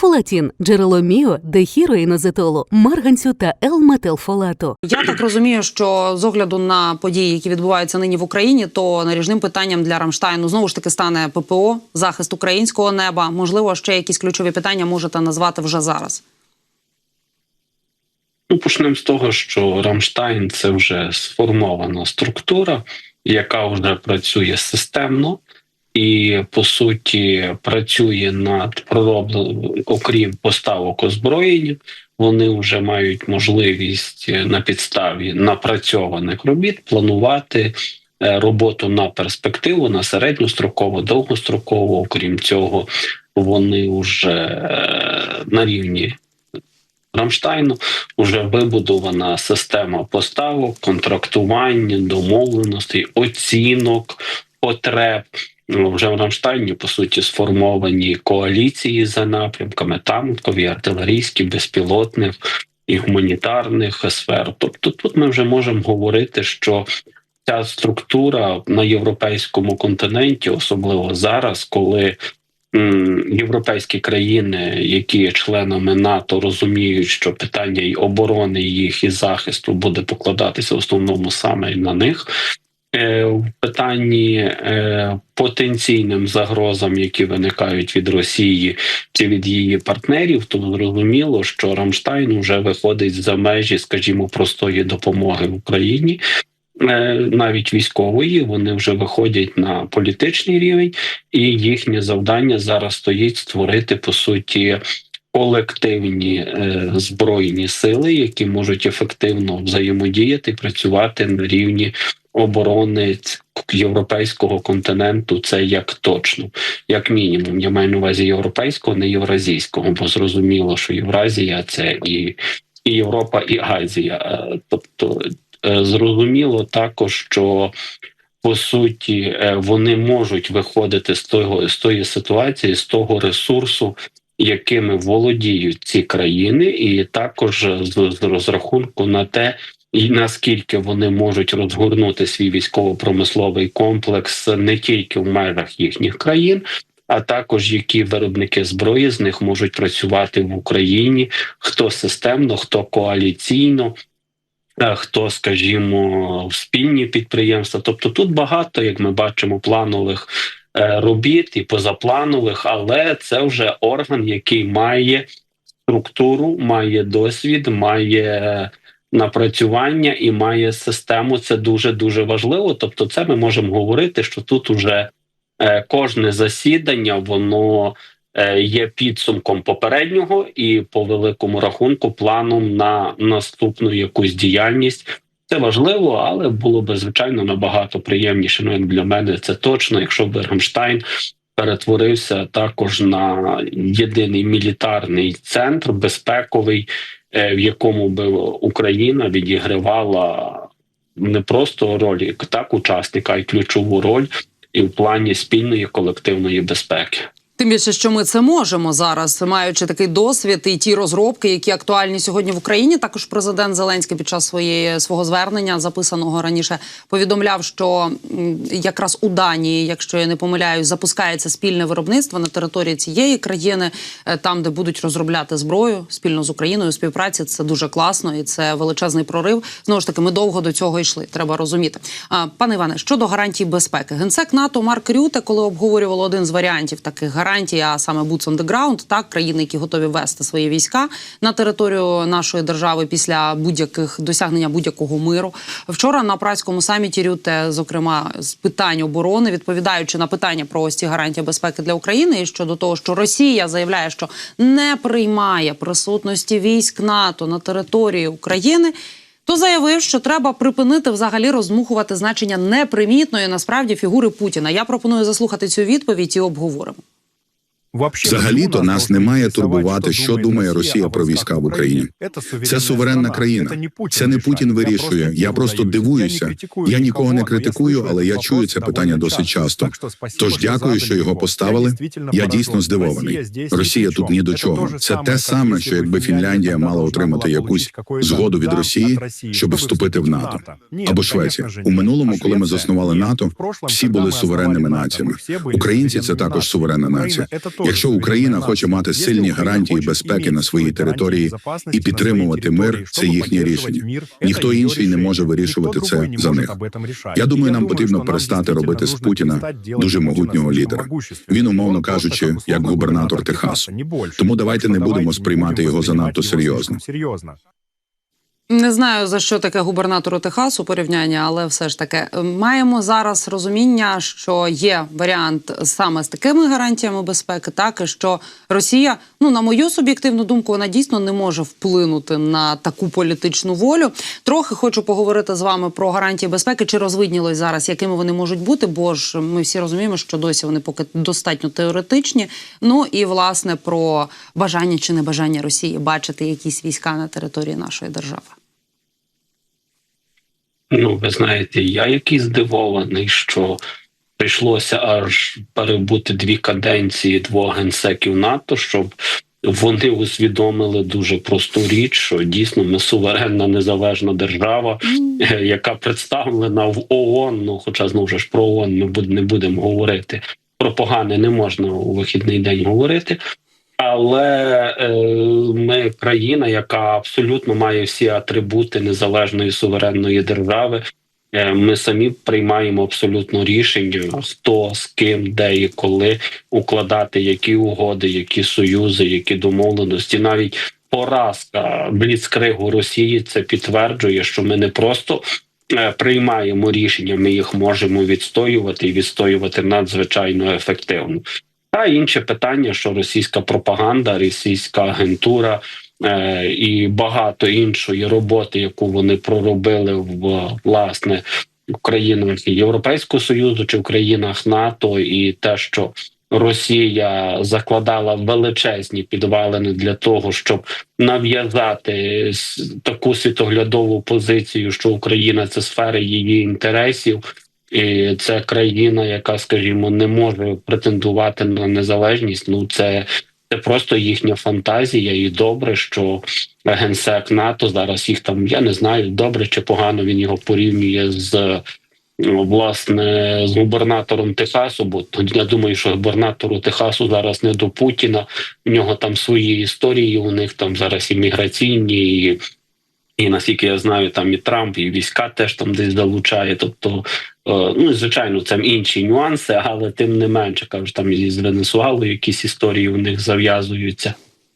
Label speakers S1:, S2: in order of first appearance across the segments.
S1: Фолатін джерело міо, дехіроїнозетолу, марганцю та Л-метилфолату.
S2: Я так розумію, що з огляду на події, які відбуваються нині в Україні, то наріжним питанням для Рамштайну знову ж таки стане ППО, захист українського неба. Можливо, ще якісь ключові питання можете назвати вже зараз.
S3: Ну, почнемо з того, що Рамштайн це вже сформована структура, яка вже працює системно і по суті працює над проробленням, окрім поставок озброєння. Вони вже мають можливість на підставі напрацьованих робіт планувати е, роботу на перспективу, на середньостроково, довгостроково. Окрім цього, вони вже е, на рівні Рамштайну вже вибудована система поставок, контрактування, домовленостей, оцінок потреб. Ну, Вже в Рамштайні по суті сформовані коаліції за напрямками танкові, артилерійські, безпілотних і гуманітарних сфер. Тобто, тут ми вже можемо говорити, що ця структура на європейському континенті, особливо зараз, коли європейські країни, які є членами НАТО, розуміють, що питання і оборони їх і захисту буде покладатися в основному саме на них. Е, В питанні е, потенційним загрозам, які виникають від Росії чи від її партнерів, то зрозуміло, що Рамштайн вже виходить за межі, скажімо, простої допомоги в Україні. Е, Навіть військової вони вже виходять на політичний рівень, і їхнє завдання зараз стоїть створити по суті колективні е, збройні сили, які можуть ефективно взаємодіяти, працювати на рівні оборони ц- європейського континенту. Це як точно, як мінімум. Я маю на увазі європейського, не євразійського, бо зрозуміло, що Євразія це і, і Європа, і Азія. Е, Тобто е, зрозуміло також, що по суті е, вони можуть виходити з того з тої ситуації, з того ресурсу, якими володіють ці країни, і також з, з розрахунку на те, і наскільки вони можуть розгорнути свій військово-промисловий комплекс не тільки в межах їхніх країн. А також які виробники зброї з них можуть працювати в Україні, хто системно, хто коаліційно, е, хто, скажімо, спільні підприємства. Тобто тут багато, як ми бачимо, планових е, робіт і позапланових, але це вже орган, який має структуру, має досвід, має напрацювання і має систему. Це дуже дуже важливо. Тобто, це ми можемо говорити, що тут уже е, кожне засідання воно е, є підсумком попереднього і по великому рахунку планом на наступну якусь діяльність. Це важливо, але було би звичайно набагато приємніше. Ну як для мене це точно, якщо б Рамштайн перетворився також на єдиний мілітарний центр безпековий, в якому би Україна відігравала не просто роль як так учасника, а й ключову роль і в плані спільної колективної безпеки.
S2: Тим більше, що ми це можемо зараз, маючи такий досвід і ті розробки, які актуальні сьогодні в Україні. Також президент Зеленський під час своєї свого звернення, записаного раніше, повідомляв, що якраз у Данії, якщо я не помиляюсь, запускається спільне виробництво на території цієї країни, е, там, де будуть розробляти зброю спільно з Україною. Співпраці це дуже класно і це величезний прорив. Знову ж таки, ми довго до цього йшли. Треба розуміти. Пане Іване, щодо гарантій безпеки, генсек НАТО Марк Рюте, коли обговорював один з варіантів таких гарантій, а саме Boots on the ground, так країни, які готові вести свої війська на територію нашої держави після будь-яких досягнення будь-якого миру. Вчора на працькому саміті Рюте, зокрема, з питань оборони, відповідаючи на питання про ось ці гарантії безпеки для України і щодо того, що Росія заявляє, що не приймає присутності військ НАТО на території України. То заявив, що треба припинити взагалі роздмухувати значення непримітної насправді фігури Путіна. Я пропоную заслухати цю відповідь і обговоримо.
S4: Взагалі-то нас не має турбувати, що думає Росія про війська в Україні. Це суверенна країна. Це не Путін вирішує. Я просто дивуюся. Я нікого не критикую, але я чую це питання досить часто. Тож дякую, що його поставили. Я дійсно здивований. Росія тут ні до чого. Це те саме, що якби Фінляндія мала отримати якусь згоду від Росії, щоб вступити в НАТО або Швеція. У минулому, коли ми заснували НАТО, всі були суверенними націями. Українці це також суверенна нація. Якщо Україна хоче мати сильні гарантії безпеки на своїй території і підтримувати мир, це їхнє рішення. Ніхто інший не може вирішувати це за них. Я думаю, нам потрібно перестати робити з Путіна дуже могутнього лідера. Він, умовно кажучи, як губернатор Техасу. Тому давайте не будемо сприймати його занадто серйозно.
S2: Не знаю за що таке губернатору Техасу порівняння, але все ж таки е, маємо зараз розуміння, що є варіант саме з такими гарантіями безпеки, так і що Росія, ну на мою суб'єктивну думку, вона дійсно не може вплинути на таку політичну волю. Трохи хочу поговорити з вами про гарантії безпеки. Чи розвиднілось зараз, якими вони можуть бути? Бо ж ми всі розуміємо, що досі вони поки достатньо теоретичні. Ну і власне про бажання чи небажання Росії бачити якісь війська на території нашої держави.
S3: Ну, ви знаєте, я який здивований, що прийшлося аж перебути дві каденції двох генсеків НАТО, щоб вони усвідомили дуже просту річ, що дійсно ми суверенна незалежна держава, е, яка представлена в ООН. Ну, хоча знову ж про ООН ми не будемо говорити. Про погане не можна у вихідний день говорити. Але е, ми країна, яка абсолютно має всі атрибути незалежної суверенної держави. Е, Ми самі приймаємо абсолютно рішення, хто з ким, де і коли укладати які угоди, які союзи, які домовленості. Навіть поразка бліцкригу Росії це підтверджує, що ми не просто е, приймаємо рішення, ми їх можемо відстоювати і відстоювати надзвичайно ефективно. Та інше питання, що російська пропаганда, російська агентура е, і багато іншої роботи, яку вони проробили в власне в країнах Європейського союзу чи в країнах НАТО, і те, що Росія закладала величезні підвалини для того, щоб нав'язати таку світоглядову позицію, що Україна це сфера її інтересів. І це країна, яка, скажімо, не може претендувати на незалежність. Ну це, це просто їхня фантазія, і добре, що генсек НАТО зараз їх там. Я не знаю, добре чи погано він його порівнює з власне з губернатором Техасу. Бо я думаю, що губернатору Техасу зараз не до Путіна. У нього там свої історії. У них там зараз і міграційні. і і наскільки я знаю, там і Трамп, і війська теж там десь залучає. Тобто, е, ну звичайно, це інші нюанси, але тим не менше кажуть, там і з Венесуалою якісь історії у них зав'язуються.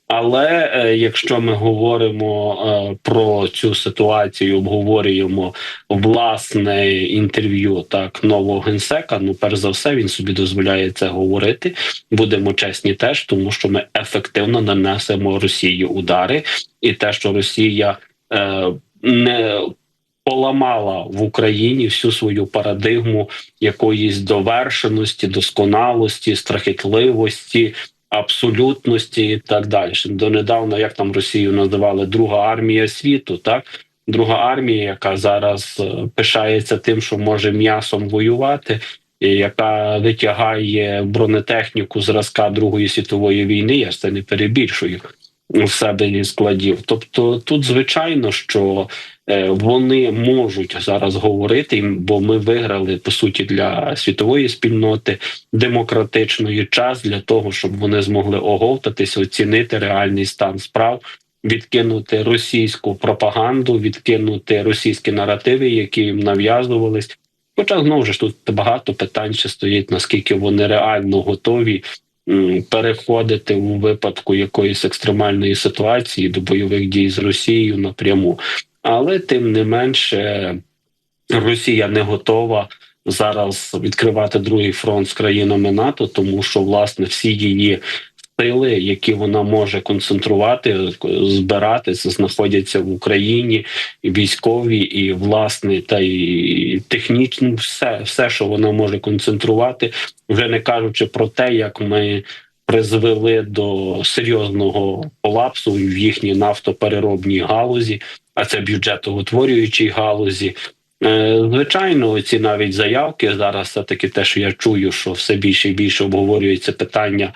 S3: Але е, якщо ми говоримо е, про цю ситуацію, обговорюємо власне інтерв'ю так нового генсека. Ну, перш за все, він собі дозволяє це говорити. Будемо чесні, теж тому, що ми ефективно нанесемо Росії удари, і те, що Росія не поламала в Україні всю свою парадигму якоїсь довершеності, досконалості, страхітливості. Абсолютності і так далі. Донедавна, як там Росію називали Друга армія світу, так друга армія, яка зараз е, пишається тим, що може м'ясом воювати, яка витягає бронетехніку зразка Другої світової війни. Я це не перебільшую в себе зі складів. Тобто, тут звичайно, що е, вони можуть зараз говорити, бо ми виграли по суті для світової спільноти демократичної час для того, щоб вони змогли оговтатися, оцінити реальний стан справ. Відкинути російську пропаганду, відкинути російські наративи, які їм нав'язувались. Хоча знову ж тут багато питань ще стоїть, наскільки вони реально готові переходити у випадку якоїсь екстремальної ситуації до бойових дій з Росією напряму. Але тим не менше Росія не готова зараз відкривати другий фронт з країнами НАТО, тому що власне всі її сили, які вона може концентрувати, збирати, знаходяться в Україні, і військові, і власне, та і технічно, все, все, що вона може концентрувати, вже не кажучи про те, як ми. Призвели до серйозного колапсу в їхній нафтопереробній галузі, а це бюджетоутворюючій галузі. Е, Звичайно, ці навіть заявки зараз все таки те, що я чую, що все більше і більше обговорюється питання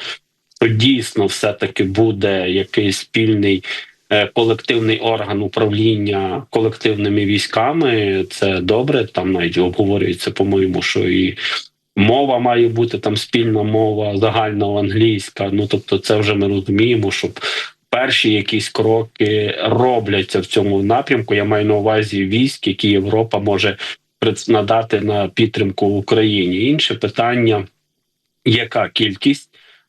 S3: дійсно все таки буде якийсь спільний е, колективний орган управління колективними військами. Це добре. Там навіть обговорюється, по-моєму, що і Мова має бути там спільна мова, загальна англійська. Ну тобто, це вже ми розуміємо, щоб перші якісь кроки робляться в цьому напрямку. Я маю на увазі військ, які Європа може надати на підтримку Україні. Інше питання: яка кількість,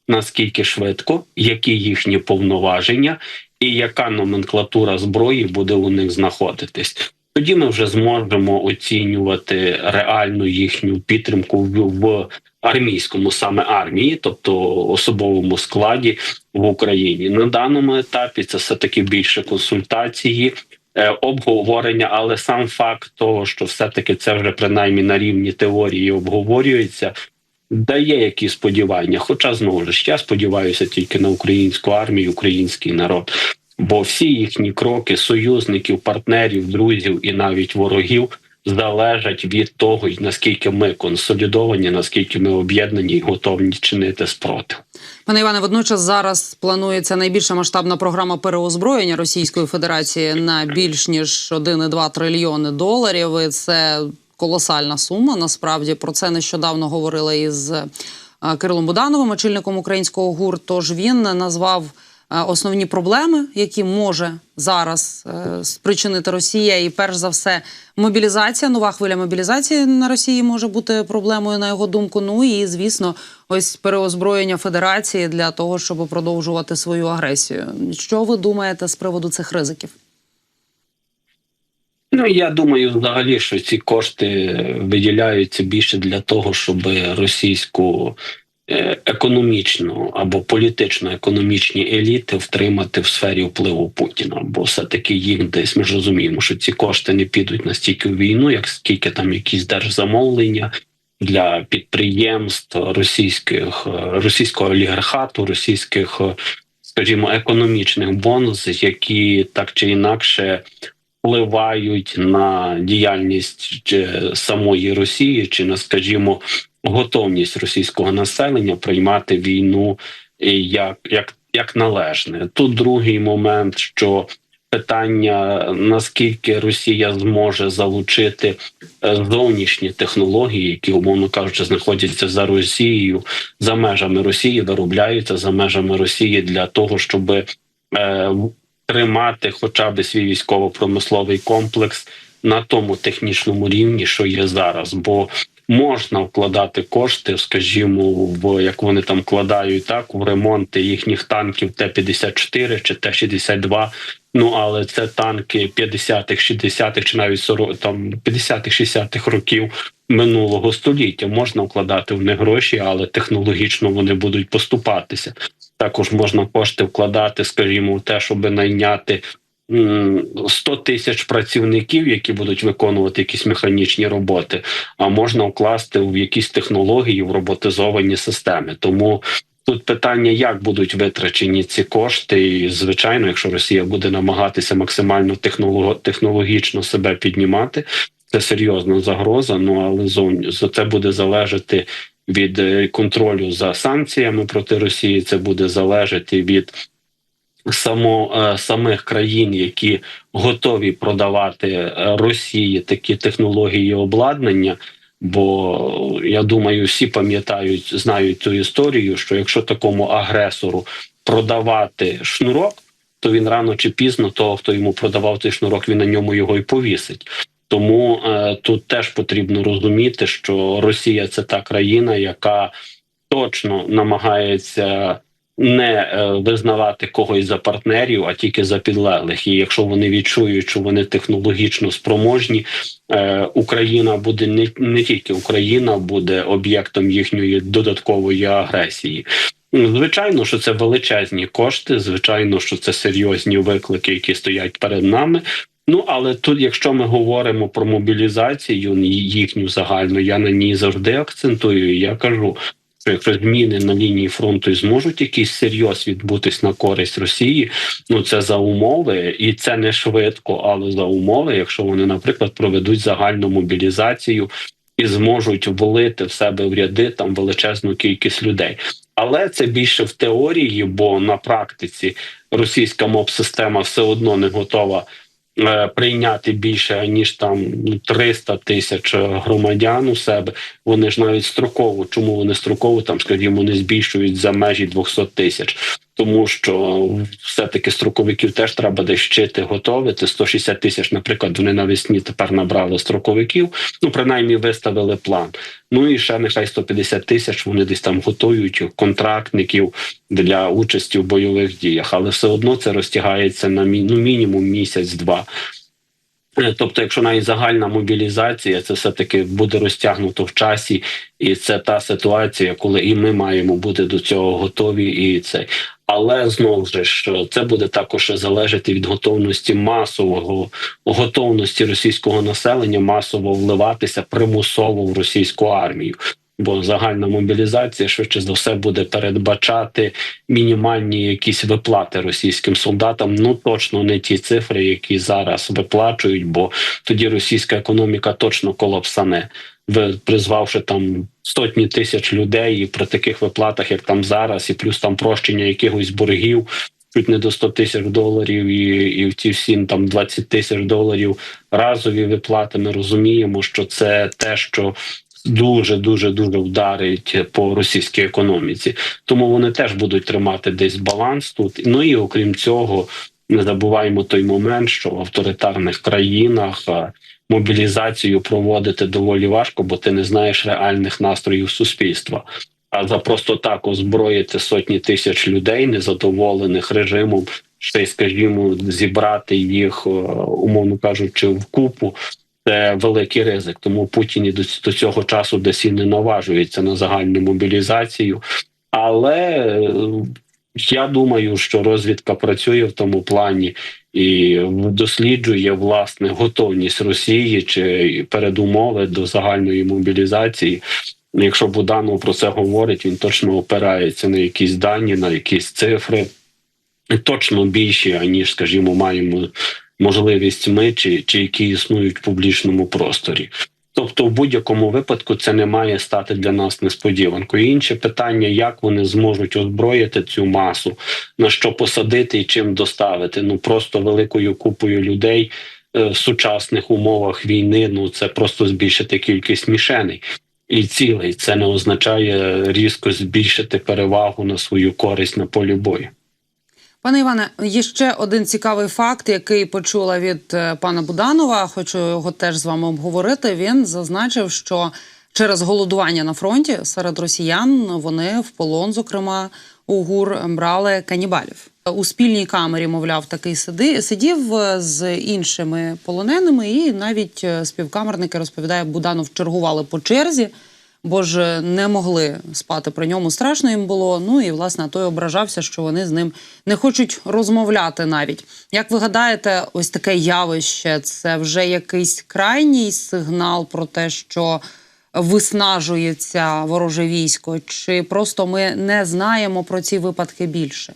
S3: наскільки швидко, які їхні повноваження, і яка номенклатура зброї буде у них знаходитись. Тоді ми вже зможемо оцінювати реальну їхню підтримку в, армійському саме армії, тобто особовому складі в Україні. На даному етапі це все таки більше консультації. е, Обговорення, але сам факт того, що все-таки це вже принаймні на рівні теорії обговорюється, дає якісь сподівання. Хоча знову ж я сподіваюся тільки на українську армію, український народ. Бо всі їхні кроки союзників, партнерів, друзів і навіть ворогів залежать від того, наскільки ми консолідовані, наскільки ми об'єднані і готові чинити спротив.
S2: Пане Іване, водночас зараз планується найбільша масштабна програма переозброєння Російської Федерації на більш ніж 1,2 трильйони доларів. І це колосальна сума. Насправді про це нещодавно говорили із е, Кирилом Будановим, очільником українського гур. Тож він назвав е, основні проблеми, які може зараз е, спричинити Росія, і перш за все, мобілізація, нова хвиля мобілізації на Росії може бути проблемою на його думку. Ну і звісно, ось переозброєння Федерації для того, щоб продовжувати свою агресію. Що ви думаєте з приводу цих ризиків?
S3: Ну я думаю, взагалі, що ці кошти виділяються більше для того, щоб російську е, економічну або політично-економічні еліти втримати в сфері впливу Путіна. Бо все-таки їх десь ми ж розуміємо, що ці кошти не підуть настільки в війну, як скільки там якісь держзамовлення для підприємств російських е, російського олігархату, російських, е, скажімо, економічних бонусів, які так чи інакше впливають на діяльність самої Росії, чи на, скажімо, готовність російського населення приймати війну як, як, як належне. Тут другий момент, що питання наскільки Росія зможе залучити е, зовнішні технології, які умовно кажучи, знаходяться за Росією, за межами Росії, виробляються за межами Росії для того, щоб е, тримати хоча б свій військово-промисловий комплекс на тому технічному рівні, що є зараз, бо можна вкладати кошти, скажімо, в як вони там вкладають так в ремонти їхніх танків Т-54 чи Т-62, Ну але це танки 50-х, 60-х чи навіть 40, там 50-х, 60-х років минулого століття. Можна вкладати в них гроші, але технологічно вони будуть поступатися. Також можна кошти вкладати, скажімо, в те, щоб найняти м, 100 тисяч працівників, які будуть виконувати якісь механічні роботи. А можна вкласти в якісь технології в роботизовані системи. Тому Тут питання, як будуть витрачені ці кошти, і звичайно, якщо Росія буде намагатися максимально технологічно себе піднімати, це серйозна загроза. Ну але зовні за це буде залежати від е, контролю за санкціями проти Росії. Це буде залежати від само е, самих країн, які готові продавати е, Росії такі технології обладнання. Бо я думаю, всі пам'ятають, знають цю історію, що якщо такому агресору продавати шнурок, то він рано чи пізно того, хто йому продавав цей шнурок, він на ньому його і повісить. Тому е, тут теж потрібно розуміти, що Росія це та країна, яка точно намагається не е, визнавати когось за партнерів, а тільки за підлеглих. І якщо вони відчують, що вони технологічно спроможні, е, Україна буде не, не тільки Україна буде об'єктом їхньої додаткової агресії. Ну, Звичайно, що це величезні кошти. Звичайно, що це серйозні виклики, які стоять перед нами. Ну але тут, якщо ми говоримо про мобілізацію їхню загальну, я на ній завжди акцентую. Я кажу, що якщо зміни на лінії фронту зможуть якийсь серйоз відбутись на користь Росії, ну це за умови, і це не швидко, але за умови, якщо вони, наприклад, проведуть загальну мобілізацію і зможуть влити в себе в ряди там величезну кількість людей. Але це більше в теорії, бо на практиці російська моб система все одно не готова прийняти більше ніж там ну, 300 тисяч громадян у себе. Вони ж навіть строково. Чому вони строково там, скажімо, не збільшують за межі 200 тисяч? Тому що все-таки строковиків теж треба десь вчити готовити. 160 тисяч, наприклад, вони навесні тепер набрали строковиків. Ну принаймні виставили план. Ну і ще нехай 150 тисяч вони десь там готують контрактників для участі в бойових діях, але все одно це розтягається на ну, мінімум місяць-два. Е, Тобто, якщо навіть загальна мобілізація, це все таки буде розтягнуто в часі, і це та ситуація, коли і ми маємо бути до цього готові, і це. Але знову ж це буде також залежати від готовності масового готовності російського населення масово вливатися примусово в російську армію. Бо загальна мобілізація швидше за все буде передбачати мінімальні якісь виплати російським солдатам. Ну точно не ті цифри, які зараз виплачують, бо тоді російська економіка точно колапсане, призвавши там сотні тисяч людей і при таких виплатах, як там зараз, і плюс там прощення якихось боргів. Чуть не до 100 тисяч доларів, і, і в ці всі там 20 тисяч доларів разові виплати. Ми розуміємо, що це те, що дуже дуже дуже вдарить по російській економіці. Тому вони теж будуть тримати десь баланс тут. Ну і окрім цього, не забуваємо той момент, що в авторитарних країнах мобілізацію проводити доволі важко, бо ти не знаєш реальних настроїв суспільства. А за просто так озброїти сотні тисяч людей, незадоволених режимом, ще й скажімо, зібрати їх, е, умовно кажучи, в купу. Це великий ризик, тому Путін до, до цього часу десь і не наважується на загальну мобілізацію. Але е, я думаю, що розвідка працює в тому плані і досліджує власне готовність Росії чи передумови до загальної мобілізації. Якщо Буданов про це говорить, він точно опирається на якісь дані, на якісь цифри, точно більші, аніж, скажімо, маємо можливість ми чи, чи які існують в публічному просторі. Тобто, в будь-якому випадку це не має стати для нас несподіванкою. Інше питання, як вони зможуть озброїти цю масу, на що посадити і чим доставити. Ну просто великою купою людей е, в сучасних умовах війни. Ну це просто збільшити кількість мішеней. І цілей це не означає різко збільшити перевагу на свою користь на полі бою.
S2: Пане Іване, є ще один цікавий факт, який почула від е, пана Буданова. Хочу його теж з вами обговорити. Він зазначив, що через голодування на фронті серед росіян вони в полон, зокрема у ГУР, брали канібалів. У спільній камері, мовляв, такий сиди сидів е, з іншими полоненими, і навіть е, співкамерники розповідає, Буданов чергували по черзі. Бо ж не могли спати при ньому. Страшно їм було. Ну і власне той ображався, що вони з ним не хочуть розмовляти навіть. Як ви гадаєте, ось таке явище це вже якийсь крайній сигнал про те, що виснажується вороже військо, чи просто ми не знаємо про ці випадки більше?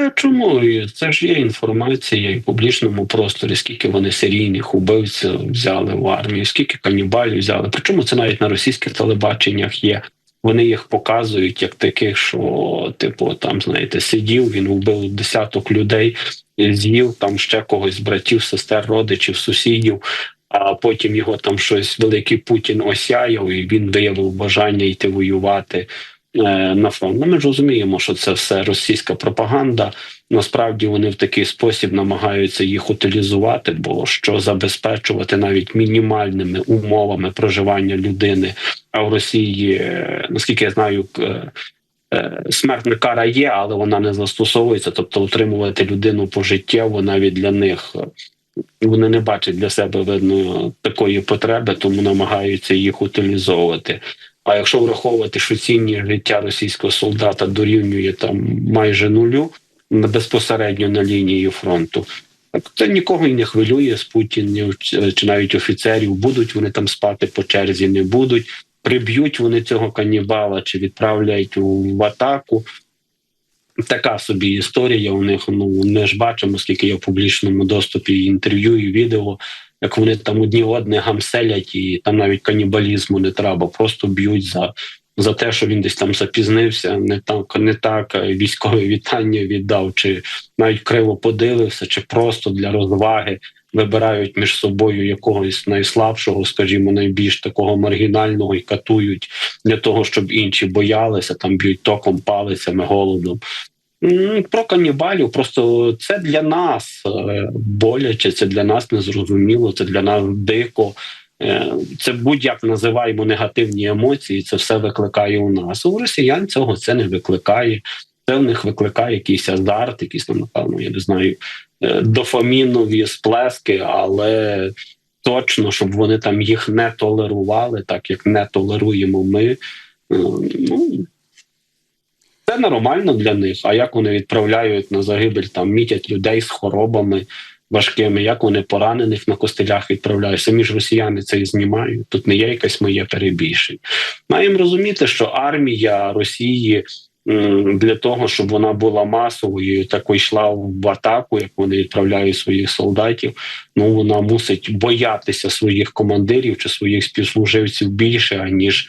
S3: А чому це ж є інформація і в публічному просторі, скільки вони серійних убивців взяли в армію, скільки канібалів взяли. Причому це навіть на російських телебаченнях є. Вони їх показують як таких, що типу там знаєте, сидів, він вбив десяток людей, з'їв там ще когось братів, сестер, родичів, сусідів. А потім його там щось великий Путін осяяв, і він виявив бажання йти воювати на фронт. Ну, ми ж розуміємо, що це все російська пропаганда. Насправді вони в такий спосіб намагаються їх утилізувати, бо що забезпечувати навіть мінімальними умовами проживання людини. А в Росії, е, наскільки я знаю, е, смертна кара є, але вона не застосовується. Тобто, утримувати людину пожиттєво навіть для них. е, Вони не бачать для себе видно такої потреби, тому намагаються їх утилізовувати. А якщо враховувати, що цінність життя російського солдата дорівнює там майже нулю безпосередньо на лінії фронту, це нікого і не хвилює з Путінів чи навіть офіцерів. Будуть вони там спати по черзі, не будуть. Приб'ють вони цього канібала чи відправлять в атаку. Така собі історія у них. Ну ми ж бачимо, скільки є в публічному доступі інтерв'ю і відео, як вони там одні одне гамселять, і там навіть канібалізму не треба, просто б'ють за за те, що він десь там запізнився, не так, не так е, військове вітання віддав, чи навіть криво подивився, чи просто для розваги вибирають між собою якогось найслабшого, скажімо, найбільш такого маргінального і катують для того, щоб інші боялися, там б'ють током, палицями, голодом. Про канібалів просто це для нас е, боляче, це для нас незрозуміло, це для нас дико. Е, Це будь-як називаємо негативні емоції. Це все викликає у нас. У росіян цього це не викликає. Це в них викликає якийсь азарт, якісь там, напевно, я не знаю, е, дофамінові сплески, але точно, щоб вони там їх не толерували, так як не толеруємо ми. Ну це нормально для них. А як вони відправляють на загибель, там мітять людей з хворобами важкими, як вони поранених на костелях відправляють? Самі ж росіяни це і знімають. Тут не є якесь моє перебільшення. Маємо розуміти, що армія Росії. Для того щоб вона була масовою, тако йшла в атаку, як вони відправляють своїх солдатів. Ну вона мусить боятися своїх командирів чи своїх співслуживців більше аніж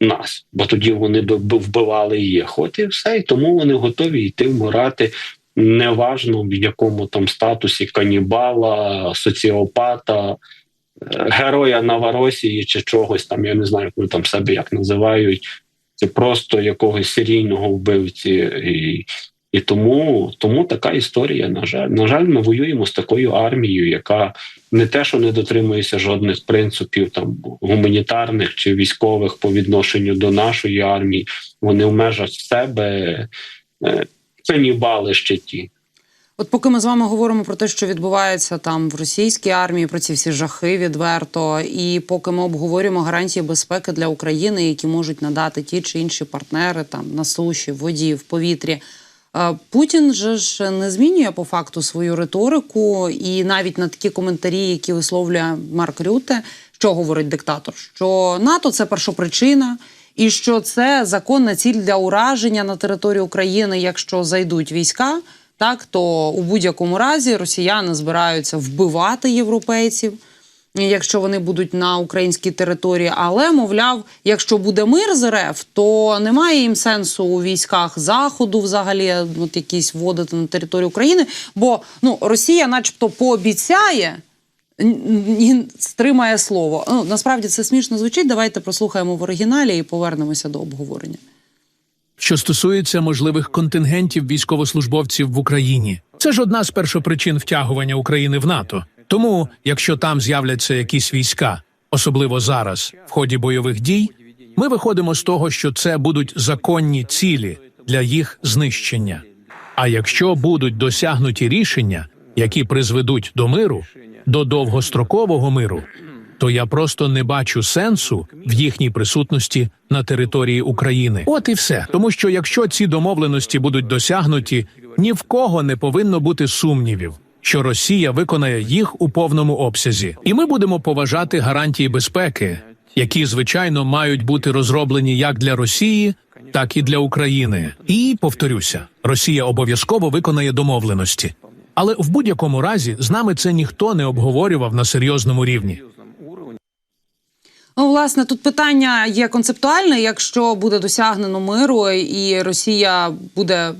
S3: нас, бо тоді вони б вбивали їх. От і все, і тому вони готові йти вмирати. Неважно в якому там статусі канібала, соціопата, е, героя Новоросії чи чогось там. Я не знаю, як вони там себе як називають. Це просто якогось серійного вбивці, і, і тому, тому така історія. На жаль, на жаль, ми воюємо з такою армією, яка не те, що не дотримується жодних принципів там гуманітарних чи військових по відношенню до нашої армії. Вони в межах себе е, канібали ще ті.
S2: От поки ми з вами говоримо про те, що відбувається там в російській армії, про ці всі жахи відверто, і поки ми обговорюємо гарантії безпеки для України, які можуть надати ті чи інші партнери там на суші, в воді, в повітрі. Путін же ж не змінює по факту свою риторику, і навіть на такі коментарі, які висловлює Марк Рюте, що говорить диктатор, що НАТО це першопричина, і що це законна ціль для ураження на територію України, якщо зайдуть війська так то у будь-якому разі росіяни збираються вбивати європейців, якщо вони будуть на українській території. Але мовляв, якщо буде мир з РФ, то немає їм сенсу у військах заходу, взагалі, от якісь вводити на територію України. Бо ну Росія, начебто, пообіцяє. І стримає слово. Ну насправді це смішно звучить. Давайте прослухаємо в оригіналі і повернемося до обговорення.
S5: Що стосується можливих контингентів військовослужбовців в Україні, це ж одна з першопричин втягування України в НАТО. Тому, якщо там з'являться якісь війська, особливо зараз, в ході бойових дій, ми виходимо з того, що це будуть законні цілі для їх знищення. А якщо будуть досягнуті рішення, які призведуть до миру, до довгострокового миру, то я просто не бачу сенсу в їхній присутності на території України. От і все. Тому що якщо ці домовленості будуть досягнуті, ні в кого не повинно бути сумнівів, що Росія виконає їх у повному обсязі, і ми будемо поважати гарантії безпеки, які звичайно мають бути розроблені як для Росії, так і для України. І повторюся, Росія обов'язково виконає домовленості. Але в будь-якому разі з нами це ніхто не обговорював на серйозному рівні.
S2: Ну, власне, тут питання є концептуальне. Якщо буде досягнено миру і Росія буде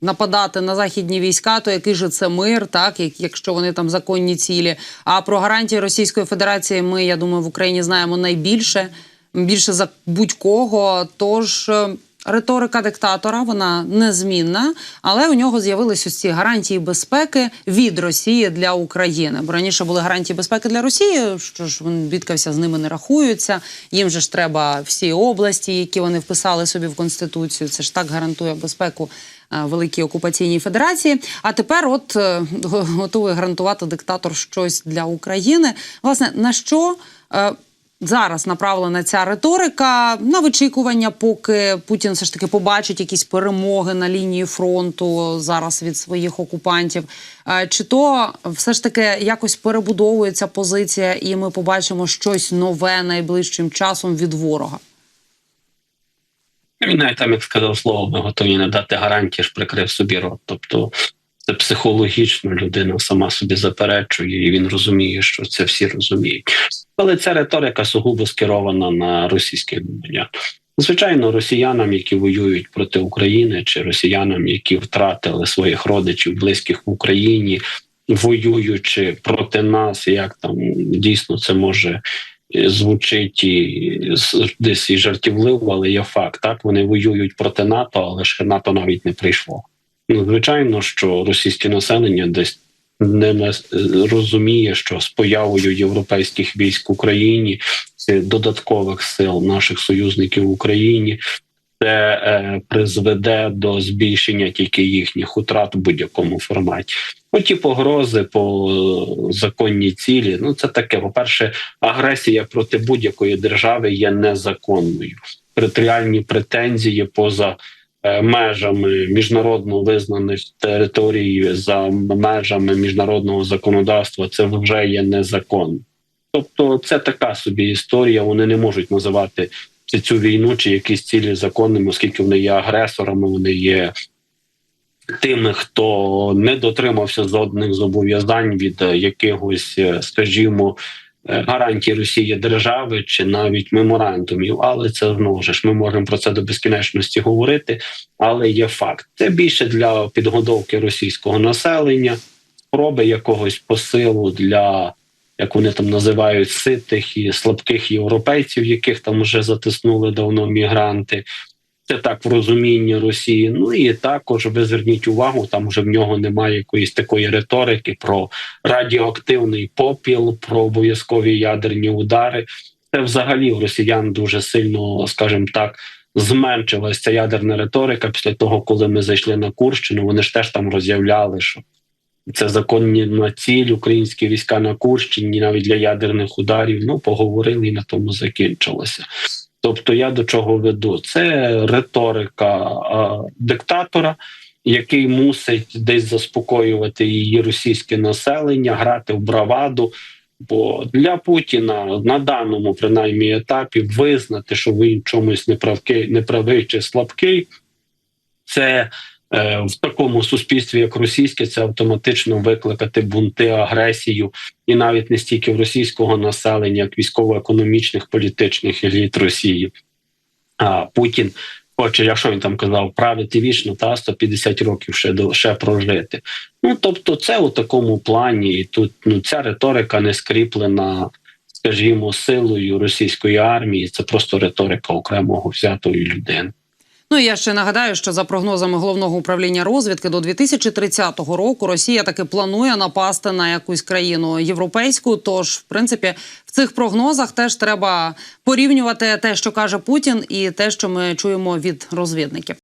S2: нападати на західні війська, то який же це мир, так як якщо вони там законні цілі. А про гарантії Російської Федерації ми, я думаю, в Україні знаємо найбільше більше за будь-кого. Тож е, риторика диктатора вона незмінна, але у нього з'явились ось ці гарантії безпеки від Росії для України. Бо раніше були гарантії безпеки для Росії, що ж він бідкався з ними не рахуються. Їм же ж треба всі області, які вони вписали собі в конституцію. Це ж так гарантує безпеку. е, Великій окупаційній федерації, а тепер, от е, готовий гарантувати диктатор щось для України. Власне, на що е, зараз направлена ця риторика на вичікування, поки Путін все ж таки побачить якісь перемоги на лінії фронту зараз від своїх окупантів. Е, Чи то все ж таки якось перебудовується позиція, і ми побачимо щось нове найближчим часом від ворога?
S3: Він навіть там, як сказав слово, ми готові не дати гарантії, ж прикрив собі рот. Тобто це психологічно людина сама собі заперечує, і він розуміє, що це всі розуміють. Але ця риторика сугубо скерована на російських громадян. Звичайно, росіянам, які воюють проти України, чи росіянам, які втратили своїх родичів, близьких в Україні, воюючи проти нас, як там дійсно це може е, звучить і десь і жартівливо, але є факт. Так вони воюють проти НАТО, але ще НАТО навіть не прийшло. Ну, звичайно, що російське населення десь не розуміє, що з появою європейських військ в Україні, додаткових сил наших союзників в Україні, це е, призведе до збільшення тільки їхніх утрат в будь-якому форматі. Оті погрози по е, законній цілі. Ну це таке. По перше, агресія проти будь-якої держави є незаконною. Територіальні претензії поза е, межами міжнародно визнаних територій за межами міжнародного законодавства. Це вже є незаконно. Тобто, це така собі історія. Вони не можуть називати цю війну чи якісь цілі законними, оскільки вони є агресорами, вони є тими, хто не дотримався жодних зобов'язань від е, якихось, е, скажімо, е, гарантій Росії держави чи навіть меморандумів. Але це знову ж ми можемо про це до безкінечності говорити. Але є факт: це більше для підготовки російського населення, спроби якогось посилу для. Як вони там називають ситих і слабких європейців, яких там вже затиснули давно мігранти, це так в розумінні Росії. Ну і також ви зверніть увагу, там вже в нього немає якоїсь такої риторики про радіоактивний попіл, про обов'язкові ядерні удари. Це взагалі в росіян дуже сильно, скажімо так, зменшилася ця ядерна риторика після того, коли ми зайшли на Курщину. Вони ж теж там роз'являли, що це законні на ціль українські війська на Курщині, навіть для ядерних ударів. Ну поговорили і на тому закінчилося. Тобто, я до чого веду? Це риторика диктатора, який мусить десь заспокоювати її російське населення, грати в браваду. Бо для Путіна на даному принаймні етапі визнати, що він чомусь неправкий, неправий чи слабкий, це в такому суспільстві, як російське, це автоматично викликати бунти, агресію, і навіть не стільки в російського населення, як військово-економічних політичних еліт Росії. А Путін хоче, якщо він там казав, правити вічно та 150 років ще до ще прожити. Ну тобто, це у такому плані, і тут ну ця риторика не скріплена. Скажімо, силою російської армії це просто риторика окремого взятої людини.
S2: Ну і я ще нагадаю, що за прогнозами головного управління розвідки до 2030 року Росія таки планує напасти на якусь країну європейську. Тож, в принципі, в цих прогнозах теж треба порівнювати те, що каже Путін, і те, що ми чуємо від розвідників.